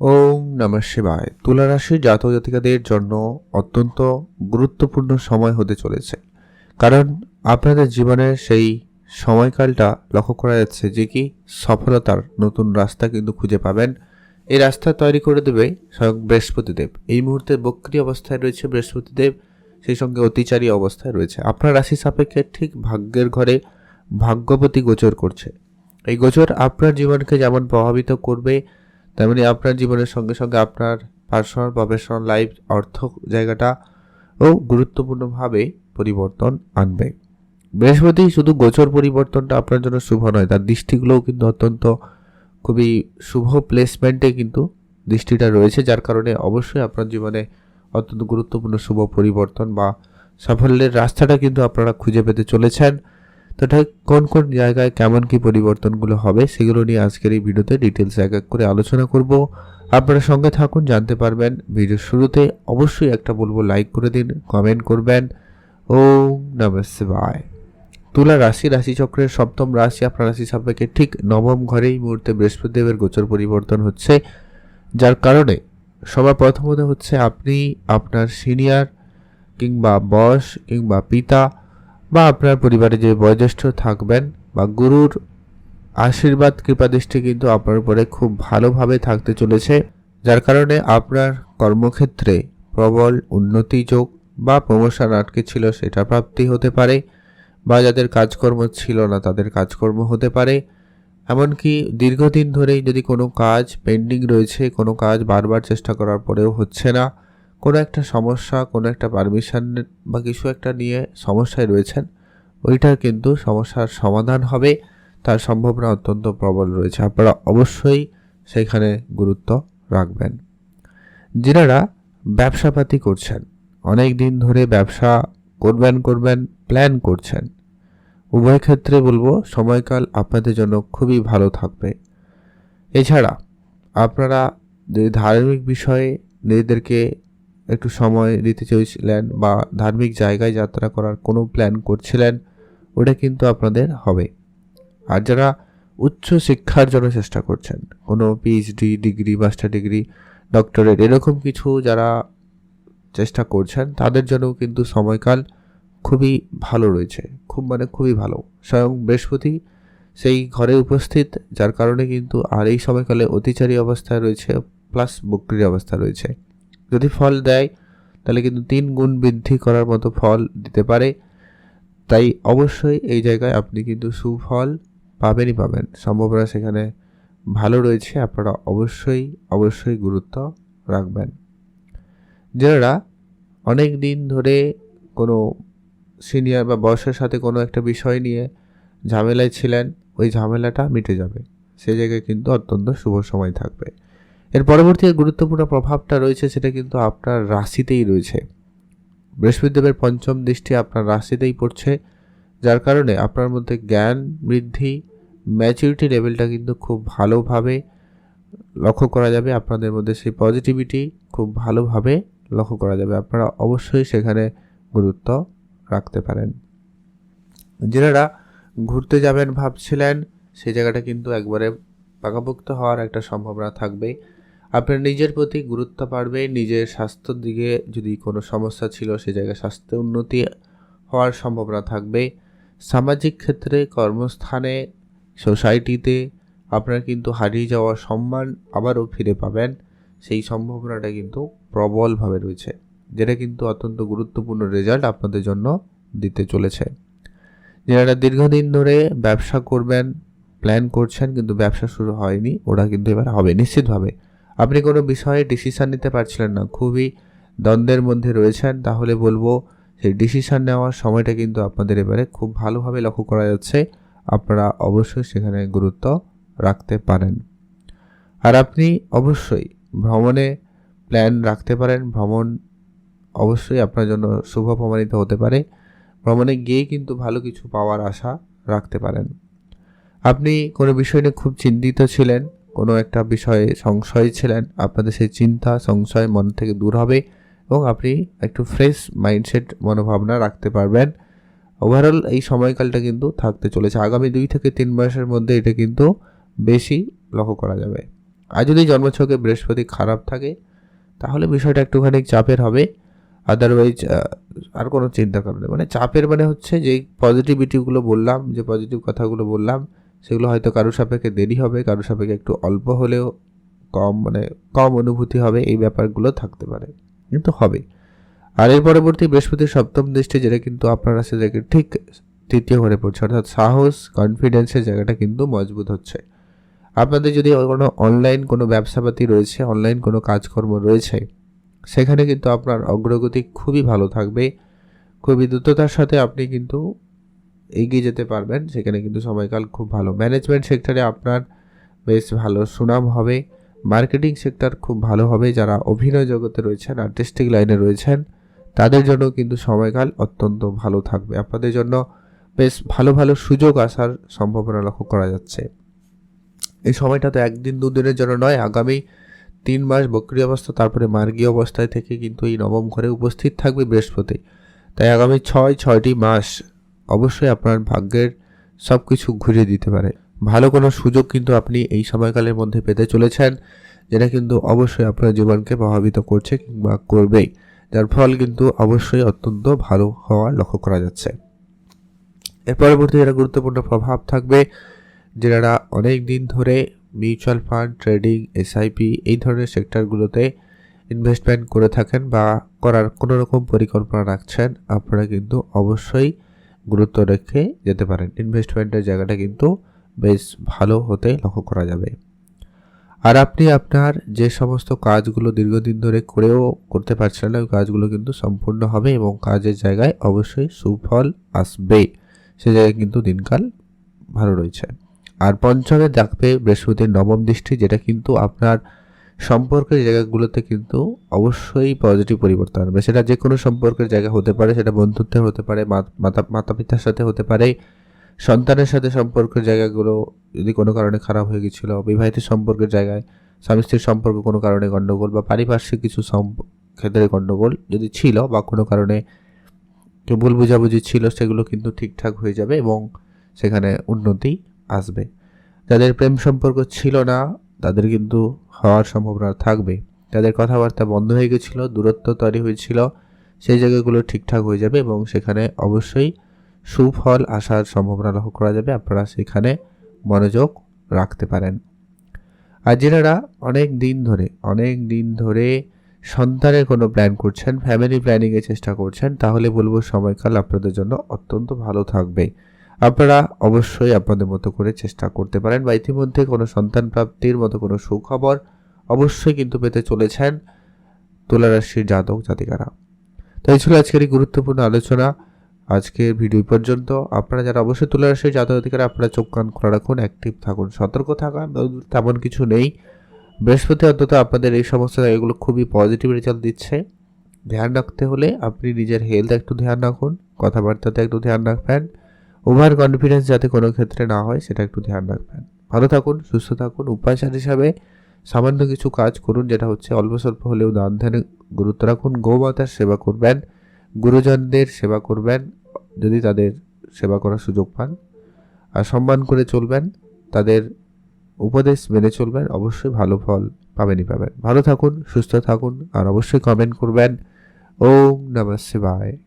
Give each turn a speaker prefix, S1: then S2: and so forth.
S1: ওম নমঃ শিবায়। তুলা রাশি জাতক জাতিকাদের জন্য অত্যন্ত গুরুত্বপূর্ণ সময় হতে চলেছে। কারণ আপনাদের জীবনের সেই সময়কালটা লক্ষ্য করা যাচ্ছে যে কি সফলতার নতুন রাস্তা কিন্তু খুঁজে পাবেন। এই রাস্তা তৈরি করে দেবে স্বয়ং বৃহস্পতিদেব। এই মুহূর্তে বক্রি অবস্থায় রয়েছে বৃহস্পতিদেব, সেই সঙ্গে অতিচারী অবস্থায় রয়েছে। আপনার রাশি সাপেক্ষে ঠিক ভাগ্যের ঘরে ভাগ্যপতি গোচর করছে। এই গোচর আপনার জীবনকে যেমন প্রভাবিত করবে তেমনি আপনার জীবনের সঙ্গে সঙ্গে আপনার পার্সোনাল প্রফেশনাল লাইফ অর্থ জায়গাটা ও গুরুত্বপূর্ণভাবে পরিবর্তন আনবে। বৃহস্পতি শুধু গোচর পরিবর্তনটা আপনার জন্য শুভ নয়, তার দৃষ্টিগুলোও কিন্তু অত্যন্ত খুবই শুভ প্লেসমেন্টে কিন্তু দৃষ্টিটা রয়েছে, যার কারণে অবশ্যই আপনার জীবনে অত্যন্ত গুরুত্বপূর্ণ শুভ পরিবর্তন বা সাফল্যের রাস্তাটা কিন্তু আপনারা খুঁজে পেতে চলেছেন। তো ঠিক কোন কোন জায়গায় কেমন কি পরিবর্তনগুলো হবে সেগুলো নিয়ে আজকের এই ভিডিওতে ডিটেলস এক এক করে আলোচনা করব। আপনারা সঙ্গে থাকুন, জানতে পারবেন। ভিডিওর শুরুতে অবশ্যই একটা বলব লাইক করে দিন কমেন্ট করবেন। ও নমস্কার তুলা রাশি, রাশিচক্রের সপ্তম রাশি, আপনার রাশি সাপেক্ষে ঠিক নবম ঘরেই মুহূর্তে বৃহস্পতিদেবের গোচর পরিবর্তন হচ্ছে। যার কারণে সবার প্রথমত হচ্ছে আপনি, আপনার সিনিয়র কিংবা বস কিংবা পিতা বা আপনার পরিবারে যে বয়োজ্যেষ্ঠ থাকবেন বা গুরুর আশীর্বাদ, কৃপাদৃষ্টি কিন্তু আপনার উপরে খুব ভালোভাবে থাকতে চলেছে। যার কারণে আপনার কর্মক্ষেত্রে প্রবল উন্নতি যোগ বা প্রমোশন আটকে ছিল সেটা প্রাপ্তি হতে পারে বা যাদের কাজকর্ম ছিল না তাদের কাজকর্ম হতে পারে। এমনকি দীর্ঘদিন ধরেই যদি কোনো কাজ পেন্ডিং রয়েছে, কোনো কাজ বারবার চেষ্টা করার পরেও হচ্ছে না। কোনো একটা সমস্যা, কোনো একটা পারমিশন বা কিছু একটা নিয়ে সমস্যায় রয়েছেন, ওইটার কিন্তু সমস্যার সমাধান হবে। তার সম্ভাবনা অত্যন্ত প্রবল রয়েছে। আপনারা অবশ্যই সেখানে গুরুত্ব রাখবেন। যিনারা ব্যবসাপাতি করছেন, অনেক দিন ধরে ব্যবসা করবেন করবেন প্ল্যান করছেন, উভয় ক্ষেত্রে বলব সময়কাল আপনাদের জন্য খুবই ভালো থাকবে। এছাড়া আপনারা যদি ধার্মিক বিষয়ে নিজেদেরকে একটু সময় দিতে চেয়েছিলেন বা ধার্মিক জায়গায় যাত্রা করার কোনো প্ল্যান করছিলেন, ওটা কিন্তু আপনাদের হবে। আর যারা উচ্চ শিক্ষার জন্য চেষ্টা করছেন, কোনো PhD degree master degree doctorate এরকম কিছু যারা চেষ্টা করছেন, তাদের জন্যও কিন্তু সময়কাল খুবই ভালো রয়েছে। খুব মানে খুবই ভালো। স্বয়ং বৃহস্পতি সেই ঘরে উপস্থিত, যার কারণে কিন্তু আর এই সময়কালে অতিচারী অবস্থায় রয়েছে প্লাস বক্রির অবস্থা রয়েছে। যদি ফল দেয়, তাহলে কিন্তু তিন গুণ বৃদ্ধি করার মতো ফল দিতে পারে। তাই অবশ্যই এই জায়গায় আপনি কিন্তু সুফল পাবেনই পাবেন। সম্ভাবনা সেখানে ভালো রয়েছে, আপনারা অবশ্যই অবশ্যই গুরুত্ব রাখবেন। যারা অনেক দিন ধরে কোনো সিনিয়র বা বয়সের সাথে কোনো একটা বিষয় নিয়ে ঝামেলায় ছিলেন, ওই ঝামেলাটা মিটে যাবে। সে জায়গায় কিন্তু অত্যন্ত শুভ সময় থাকবে। এর পরবর্তী গুরুত্বপূর্ণ প্রভাবটা রয়েছে, সেটা কিন্তু আপনার রাশিতেই রয়েছে। বৃহস্পতিদেবের পঞ্চম দৃষ্টি আপনার রাশিতেই পড়ছে, যার কারণে আপনার মধ্যে জ্ঞান বৃদ্ধি ম্যাচুরিটি লেভেলটা কিন্তু খুব ভালোভাবে লক্ষ্য করা যাবে। আপনাদের মধ্যে সেই পজিটিভিটি খুব ভালোভাবে লক্ষ্য করা যাবে। আপনারা অবশ্যই সেখানে গুরুত্ব রাখতে পারেন। যারা ঘুরতে যাবেন ভাবছিলেন, সেই জায়গাটা কিন্তু একবারে পাকাপোক্ত হওয়ার একটা সম্ভাবনা থাকবে। আপনার নিজের প্রতি গুরুত্ব বাড়বে, নিজের স্বাস্থ্যর দিকে যদি কোনো সমস্যা ছিল, সে জায়গায় স্বাস্থ্য উন্নতি হওয়ার সম্ভাবনা থাকবে। সামাজিক ক্ষেত্রে, কর্মস্থানে, সোসাইটিতে আপনার কিন্তু হারিয়ে যাওয়া সম্মান আবারও ফিরে পাবেন। সেই সম্ভাবনাটা কিন্তু প্রবলভাবে রয়েছে, যেটা কিন্তু অত্যন্ত গুরুত্বপূর্ণ রেজাল্ট আপনাদের জন্য দিতে চলেছে। যারা দীর্ঘদিন ধরে ব্যবসা করবেন প্ল্যান করছেন, কিন্তু ব্যবসা শুরু হয়নি, ওরা কিন্তু এবার হবে, নিশ্চিতভাবে। আপনি কোনো বিষয়ে ডিসিশান নিতে পারছিলেন না, খুবই দ্বন্দ্বের মধ্যে রয়েছেন, তাহলে বলব সেই ডিসিশান নেওয়ার সময়টা কিন্তু আপনাদের এবারে খুব ভালোভাবে লক্ষ্য করা যাচ্ছে, আপনারা অবশ্যই সেখানে গুরুত্ব রাখতে পারেন। আর আপনি অবশ্যই ভ্রমণে প্ল্যান রাখতে পারেন, ভ্রমণ অবশ্যই আপনার জন্য শুভ প্রমাণিত হতে পারে, ভ্রমণে গিয়ে কিন্তু ভালো কিছু পাওয়ার আশা রাখতে পারেন। আপনি কোনো বিষয় নিয়ে খুব চিন্তিত ছিলেন কোনো একটা বিষয়ে সংশয় ছিলেন, আপনাদের সেই চিন্তা, সংশয় মন থেকে দূর হবে এবং আপনি একটু ফ্রেশ মাইন্ডসেট মনোভাবনা রাখতে পারবেন। ওভারঅল এই সময়কালটা কিন্তু থাকতে চলেছে। আগামী দুই থেকে তিন মাসের মধ্যে এটা কিন্তু বেশি লক্ষ্য করা যাবে। আর যদি জন্মছকে বৃহস্পতি খারাপ থাকে, তাহলে বিষয়টা একটুখানি চাপের হবে। আদারওয়াইজ আর কোনো চিন্তা নেই। মানে চাপের মানে হচ্ছে যে পজিটিভিটিগুলো বললাম, যে পজিটিভ কথাগুলো বললাম সেগুলো হয়তো কারও সাপেক্ষে দেরি হবে, কারও সাপেক্ষে একটু অল্প হলেও কম মানে কম অনুভূতি হবে, এই ব্যাপারগুলো থাকতে পারে। কিন্তু হবে আর এর পরবর্তী বৃহস্পতির সপ্তম দৃষ্টি, যেটা কিন্তু আপনার কাছে থেকে ঠিক তৃতীয় ঘরে পড়ছে, অর্থাৎ সাহস কনফিডেন্সের জায়গাটা কিন্তু মজবুত হচ্ছে। আপনাদের যদি কোনো অনলাইন কোনো ব্যবসাপাতি রয়েছে অনলাইন কোনো কাজকর্ম রয়েছে, সেখানে কিন্তু আপনার অগ্রগতি খুবই ভালো থাকবে। খুবই দ্রুততার সাথে আপনি কিন্তু এগিয়ে যেতে পারবেন। সেখানে কিন্তু সময়কাল খুব ভালো। ম্যানেজমেন্ট সেক্টরে আপনার বেশ ভালো সুনাম হবে। মার্কেটিং সেক্টর খুব ভালো হবে। যারা অভিনয় জগতে রয়েছেন আর্টিস্টিক লাইনে রয়েছেন, তাদের জন্য কিন্তু সময়কাল অত্যন্ত ভালো থাকবে। আপনাদের জন্য বেশ ভালো ভালো সুযোগ আসার সম্ভাবনা লক্ষ্য করা যাচ্ছে। এই সময়টা তো একদিন, দুদিনের জন্য নয়। আগামী তিন মাস বক্রিয় অবস্থা, তারপরে মার্গীয় অবস্থায় থেকে কিন্তু এই নবম ঘরে উপস্থিত থাকবে বৃহস্পতি। তাই আগামী ছয়, ছয়টি মাস অবশ্যই আপনার ভাগ্যের সব কিছু ঘুরিয়ে দিতে পারে। ভালো কোনো সুযোগ কিন্তু আপনি এই সময়কালের মধ্যে পেতে চলেছেন, যেটা কিন্তু অবশ্যই আপনার জীবনকে প্রভাবিত করছে কিংবা করবেই। যার ফল কিন্তু অবশ্যই অত্যন্ত ভালো হওয়ার লক্ষ্য করা যাচ্ছে। এর পরবর্তী যেটা গুরুত্বপূর্ণ প্রভাব থাকবে যারা অনেক দিন ধরে মিউচুয়াল ফান্ড, ট্রেডিং এসআইপি এই ধরনের সেক্টরগুলোতে ইনভেস্টমেন্ট করে থাকেন বা করার কোনো রকম পরিকল্পনা রাখছেন, আপনারা কিন্তু অবশ্যই গুরুত্ব রেখে যেতে পারেন। ইনভেস্টমেন্টের জায়গাটা কিন্তু বেশ ভালো হতে লক্ষ্য করা যাবে। আর আপনি আপনার যে সমস্ত কাজগুলো দীর্ঘদিন ধরে করেও করতে পারছেন না, ওই কাজগুলো কিন্তু সম্পূর্ণ হবে এবং কাজের জায়গায় অবশ্যই সুফল আসবে। সে জায়গায় কিন্তু দিনকাল ভালো রয়েছে। আর পঞ্চমে দেখবে বৃহস্পতির নবম দৃষ্টি, যেটা কিন্তু আপনার সম্পর্কের জায়গাগুলোতে কিন্তু অবশ্যই পজিটিভ পরিবর্তন আনবে সেটা যে কোনো সম্পর্কের জায়গা হতে পারে, সেটা বন্ধুত্বের হতে পারে মাতা পিতার সাথে হতে পারে। সন্তানের সাথে সম্পর্কের জায়গাগুলো যদি কোনো কারণে খারাপ হয়ে গেছিল, বিবাহিত সম্পর্কের জায়গায় স্বামী স্ত্রীর সম্পর্ক কোনো কারণে গণ্ডগোল বা পারিপার্শ্বিক কিছু ক্ষেত্রে গণ্ডগোল যদি ছিল বা কোনো কারণে ভুল বুঝাবুঝি ছিল, সেগুলো কিন্তু ঠিকঠাক হয়ে যাবে এবং সেখানে উন্নতি আসবে। যাদের প্রেম সম্পর্ক ছিল না তাদের কিন্তু হওয়ার সম্ভাবনা থাকবে। তাদের কথাবার্তা বন্ধ হয়ে গেছিল, দূরত্ব তৈরি হয়েছিল, সেই জায়গাগুলো ঠিকঠাক হয়ে যাবে এবং সেখানে অবশ্যই সুফল আসার সম্ভাবনা লক্ষ্য করা যাবে। আপনারা সেখানে মনোযোগ রাখতে পারেন। আর যেনারা অনেক দিন ধরে, অনেক দিন ধরে সন্তানের কোনো প্ল্যান করছেন ফ্যামিলি প্ল্যানিংয়ের চেষ্টা করছেন, তাহলে বলব সময়কাল আপনাদের জন্য অত্যন্ত ভালো থাকবে। আপনারা অবশ্যই আপনাদের মতো করে চেষ্টা করতে পারেন বা ইতিমধ্যে কোনো সন্তান প্রাপ্তির মতো কোনো সুখবর অবশ্যই কিন্তু পেতে চলেছেন তুলারাশির জাতক জাতিকারা। তো এই ছিল আজকের এই গুরুত্বপূর্ণ আলোচনা। আজকের ভিডিও পর্যন্ত। আপনারা যারা অবশ্যই তুলারাশির জাতক জাতিকারা, আপনারা চোখ কান খোলা রাখুন অ্যাক্টিভ থাকুন, সতর্ক থাকুন তেমন কিছু নেই। বৃহস্পতি অন্তত আপনাদের এই সমস্ত জায়গাগুলো খুবই পজিটিভ রেজাল্ট দিচ্ছে। ধ্যান রাখতে হলে আপনি নিজের হেলথ একটু ধ্যান রাখুন, কথাবার্তাতে একটু ধ্যান রাখবেন। ওভার কনফিডেন্স যাতে কোনো ক্ষেত্রে না হয়, সেটা একটু ধ্যান রাখবেন। ভালো থাকুন, সুস্থ থাকুন উপাচার হিসাবে সামান্য কিছু কাজ করুন, যেটা হচ্ছে অল্প স্বল্প হলেও দান ধ্যানে গুরুত্ব রাখুন। গোমাতার সেবা করবেন, গুরুজনদের সেবা করবেন, যদি তাদের সেবা করার সুযোগ পান। আর সম্মান করে চলবেন, তাদের উপদেশ মেনে চলবেন, অবশ্যই ভালো ফল পাবেনই পাবেন। ভালো থাকুন, সুস্থ থাকুন, আর অবশ্যই কমেন্ট করবেন। ওম নমঃ শিবায়।